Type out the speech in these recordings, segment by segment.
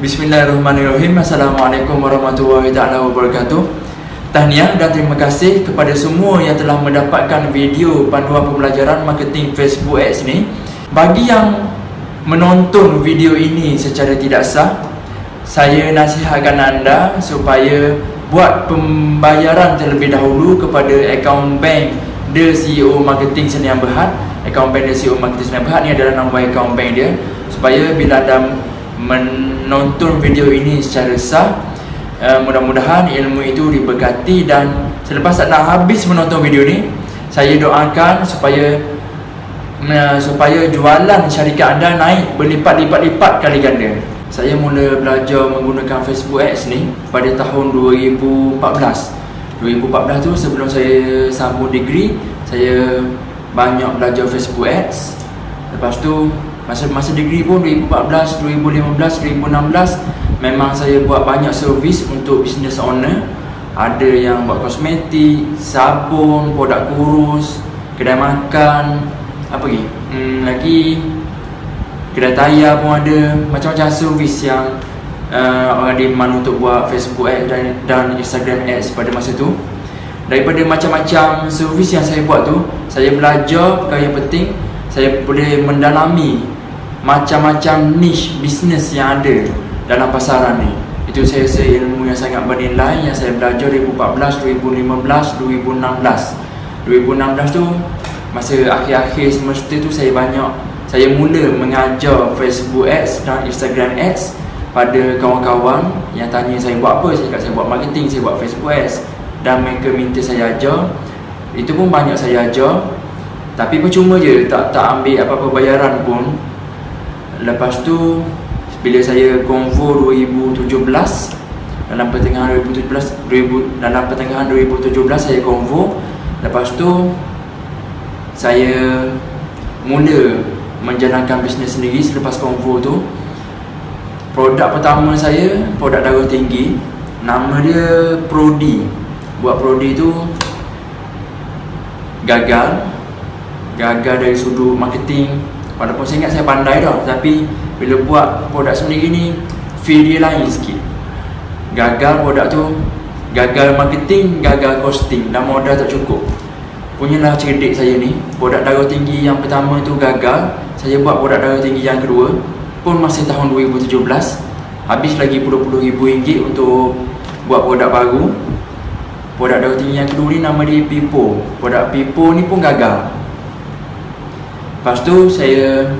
Bismillahirrahmanirrahim. Assalamualaikum warahmatullahi taala wabarakatuh. Tahniah dan terima kasih kepada semua yang telah mendapatkan video panduan pembelajaran marketing Facebook Ads ni Bagi yang menonton video ini secara tidak sah Saya nasihatkan anda supaya buat pembayaran terlebih dahulu kepada akaun bank The CEO Marketing Senior Berhad. Akaun bank The CEO Marketing Senior Berhad ni adalah nama akaun bank dia. Supaya bila anda menonton video ini secara sah. Uh, mudah-mudahan ilmu itu diberkati dan selepas anda habis menonton video ini saya doakan supaya uh, supaya jualan syarikat anda naik berlipat-lipat-lipat kali ganda. Saya mula belajar menggunakan Facebook Ads ni pada tahun 2014 2014 tu sebelum saya sambung degree saya banyak belajar Facebook Ads. Lepas tu masa masa degree pun 2014, 2015, 2016 memang saya buat banyak servis untuk business owner. Ada yang buat kosmetik, sabun, produk kurus, kedai makan, apa lagi? Hmm, lagi kedai tayar pun ada, macam-macam servis yang uh, orang demand untuk buat Facebook ads dan, dan Instagram ads pada masa tu. Daripada macam-macam servis yang saya buat tu, saya belajar perkara yang penting saya boleh mendalami macam-macam niche bisnes yang ada dalam pasaran ni. Itu saya rasa ilmu yang sangat bernilai yang saya belajar 2014, 2015, 2016 2016 tu masa akhir-akhir semester tu saya banyak saya mula mengajar Facebook Ads dan Instagram Ads pada kawan-kawan yang tanya saya buat apa. Saya kata saya buat marketing, saya buat Facebook Ads. Dan mereka minta saya ajar. Itu pun banyak saya ajar. Tapi percuma je tak tak ambil apa-apa bayaran pun Lepas tu Bila saya konvo 2017 Dalam pertengahan 2017 2000, Dalam pertengahan 2017 saya konvo Lepas tu Saya Mula Menjalankan bisnes sendiri selepas konvo tu. Produk pertama saya Produk darah tinggi. Nama dia Prodi. Buat Prodi tu Gagal. Gagal dari sudut marketing walaupun saya ingat saya pandai dah tapi bila buat produk sendiri ni feel dia lain sikit. Gagal produk tu gagal marketing gagal costing. Dan modal tak cukup. Punyalah cerdik saya ni produk darah tinggi yang pertama tu gagal. Saya buat produk darah tinggi yang kedua pun masih tahun 2017 habis lagi puluh-puluh ribu ringgit untuk buat produk baru. Produk darah tinggi yang kedua ni nama dia Pipo. Produk Pipo ni pun gagal Lepas tu saya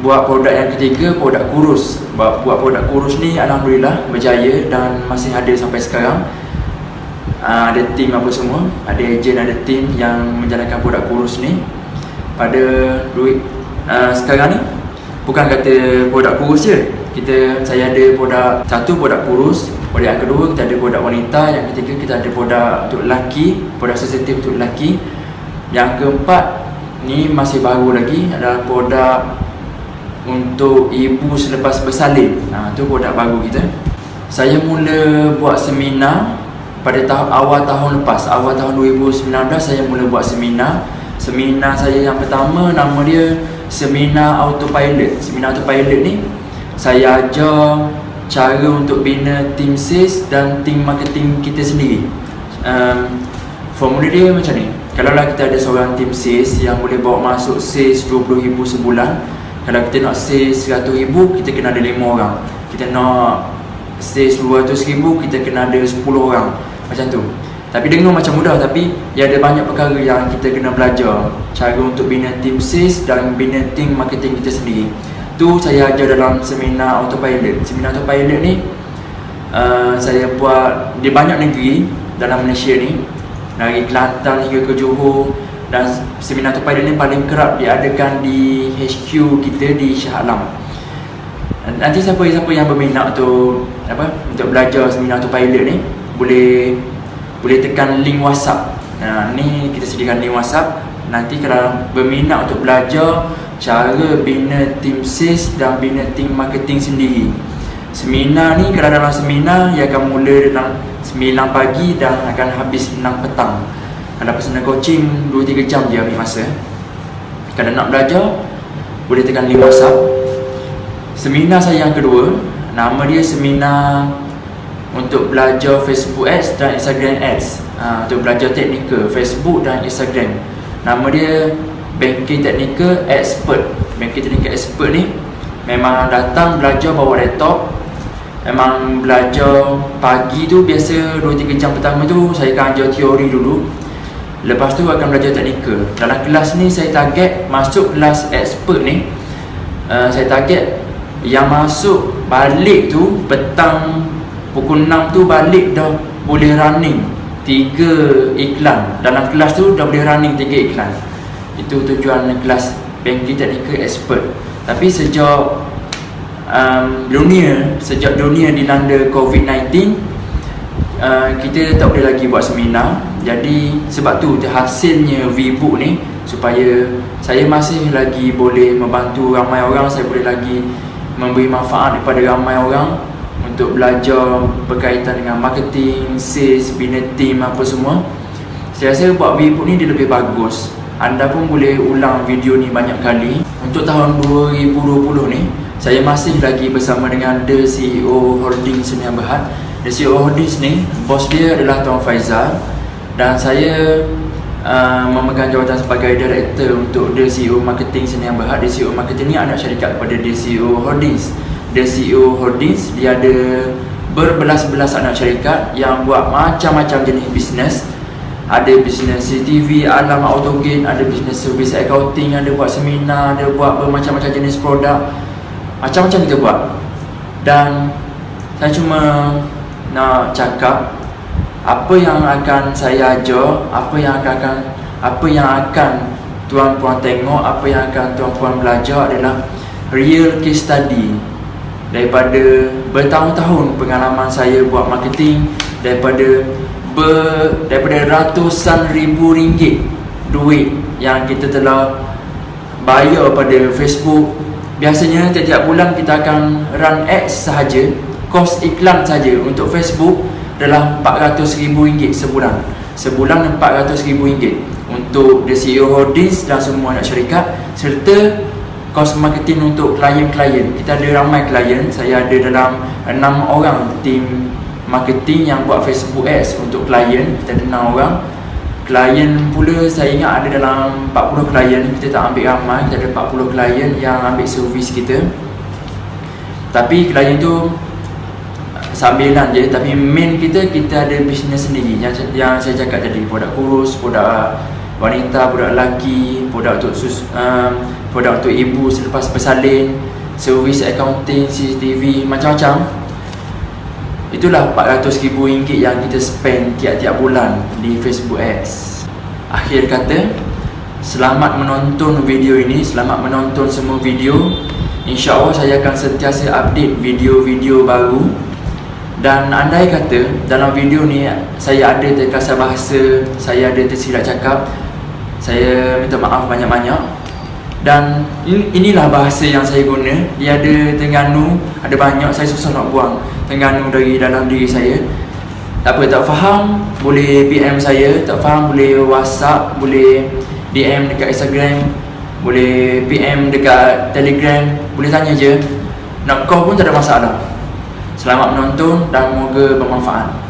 buat produk yang ketiga, produk kurus. Buat, buat produk kurus ni alhamdulillah berjaya dan masih ada sampai sekarang. Uh, ada tim apa semua, ada ejen, ada tim yang menjalankan produk kurus ni. Pada duit uh, sekarang ni bukan kata produk kurus je. Kita saya ada produk satu produk kurus, produk yang kedua kita ada produk wanita, yang ketiga kita ada produk untuk lelaki, produk sensitif untuk lelaki. Yang keempat Ni masih baru lagi adalah produk untuk ibu selepas bersalin. Ha, tu produk baru kita. Saya mula buat seminar pada tahun awal tahun lepas, awal tahun 2019 saya mula buat seminar. Seminar saya yang pertama nama dia Seminar Autopilot. Seminar Autopilot ni saya ajar cara untuk bina tim sales dan tim marketing kita sendiri. Um, formula dia macam ni. Kalau lah kita ada seorang tim sales yang boleh bawa masuk sales RM20,000 sebulan Kalau kita nak sales RM100,000, kita kena ada 5 orang. Kita nak sales RM200,000, kita kena ada 10 orang. Macam tu. Tapi dengar macam mudah tapi ya ada banyak perkara yang kita kena belajar. Cara untuk bina tim sales dan bina tim marketing kita sendiri. Tu saya ajar dalam seminar autopilot. Seminar autopilot ni uh, Saya buat di banyak negeri dalam Malaysia ni dari Kelantan hingga ke Johor dan seminar terpadu ini paling kerap diadakan di HQ kita di Shah Alam. Nanti siapa-siapa yang berminat untuk apa untuk belajar seminar tu pilot ni boleh boleh tekan link WhatsApp. Nah, ni kita sediakan link WhatsApp. Nanti kalau berminat untuk belajar cara bina tim sales dan bina tim marketing sendiri. Seminar ni kalau dalam seminar ia akan mula dalam 9 pagi dan akan habis 6 petang. Anda personal coaching 2-3 jam dia ambil masa. Kalau nak belajar Boleh tekan link whatsapp. Seminar saya yang kedua Nama dia seminar untuk belajar Facebook Ads dan Instagram Ads. Uh, Untuk belajar teknikal Facebook dan Instagram. Nama dia Banking Technical Expert. Banking Technical Expert ni Memang datang belajar bawa laptop Memang belajar pagi tu biasa 2-3 jam pertama tu Saya akan ajar teori dulu. Lepas tu akan belajar teknikal. Dalam kelas ni saya target masuk kelas expert ni uh, Saya target yang masuk balik tu petang pukul 6 tu balik dah boleh running tiga iklan. Dalam kelas tu dah boleh running tiga iklan. Itu tujuan kelas banking technical expert. Tapi sejak um, dunia sejak dunia dilanda covid-19 uh, kita tak boleh lagi buat seminar. Jadi sebab tu hasilnya VBook ni supaya saya masih lagi boleh membantu ramai orang saya boleh lagi memberi manfaat kepada ramai orang untuk belajar berkaitan dengan marketing, sales, bina team apa semua. Saya rasa buat video ni dia lebih bagus. Anda pun boleh ulang video ni banyak kali. Untuk tahun 2020 ni saya masih lagi bersama dengan The CEO Holdings Senior Berhad The CEO Holdings ni, bos dia adalah Tuan Faizal. Dan saya uh, memegang jawatan sebagai director untuk The CEO Marketing Senior Berhad The CEO Marketing ni anak syarikat kepada The CEO Holdings. The CEO Holdings dia ada berbelas-belas anak syarikat yang buat macam-macam jenis bisnes. Ada bisnes CCTV, alam autogate, ada bisnes service accounting, ada buat seminar, ada buat bermacam-macam jenis produk macam-macam kita buat. Dan saya cuma nak cakap apa yang akan saya ajar, apa yang akan apa yang akan tuan-puan tengok, apa yang akan tuan-puan belajar adalah real case study. Daripada bertahun-tahun pengalaman saya buat marketing daripada ber, daripada ratusan ribu ringgit duit yang kita telah bayar pada Facebook biasanya setiap bulan kita akan run ads sahaja kos iklan saja untuk Facebook adalah 400 ribu ringgit sebulan sebulan 400 ribu ringgit untuk the CEO Holdings dan semua anak syarikat serta kos marketing untuk klien-klien. Kita ada ramai klien saya ada dalam 6 orang tim marketing yang buat Facebook ads untuk klien. Kita ada 6 orang klien pula saya ingat ada dalam 40 klien kita tak ambil ramai kita ada 40 klien yang ambil servis kita tapi klien tu sambilan je tapi main kita kita ada bisnes sendiri yang, yang saya cakap tadi produk kurus produk wanita, produk lelaki, produk untuk sus, um, produk untuk ibu selepas bersalin, servis accounting, CCTV, macam-macam. Itulah RM400,000 yang kita spend tiap-tiap bulan di Facebook Ads. Akhir kata, selamat menonton video ini, selamat menonton semua video. InsyaAllah saya akan sentiasa update video-video baru dan andai kata dalam video ni saya ada terkasar bahasa, saya ada tersilap cakap saya minta maaf banyak-banyak dan inilah bahasa yang saya guna. Dia ada Tengganu ada banyak. Saya susah nak buang Tengganu dari dalam diri saya. Tak apa tak faham boleh PM saya. Tak faham boleh WhatsApp boleh DM dekat Instagram boleh PM dekat Telegram. Boleh tanya je. Nak call pun tak ada masalah. Selamat menonton dan moga bermanfaat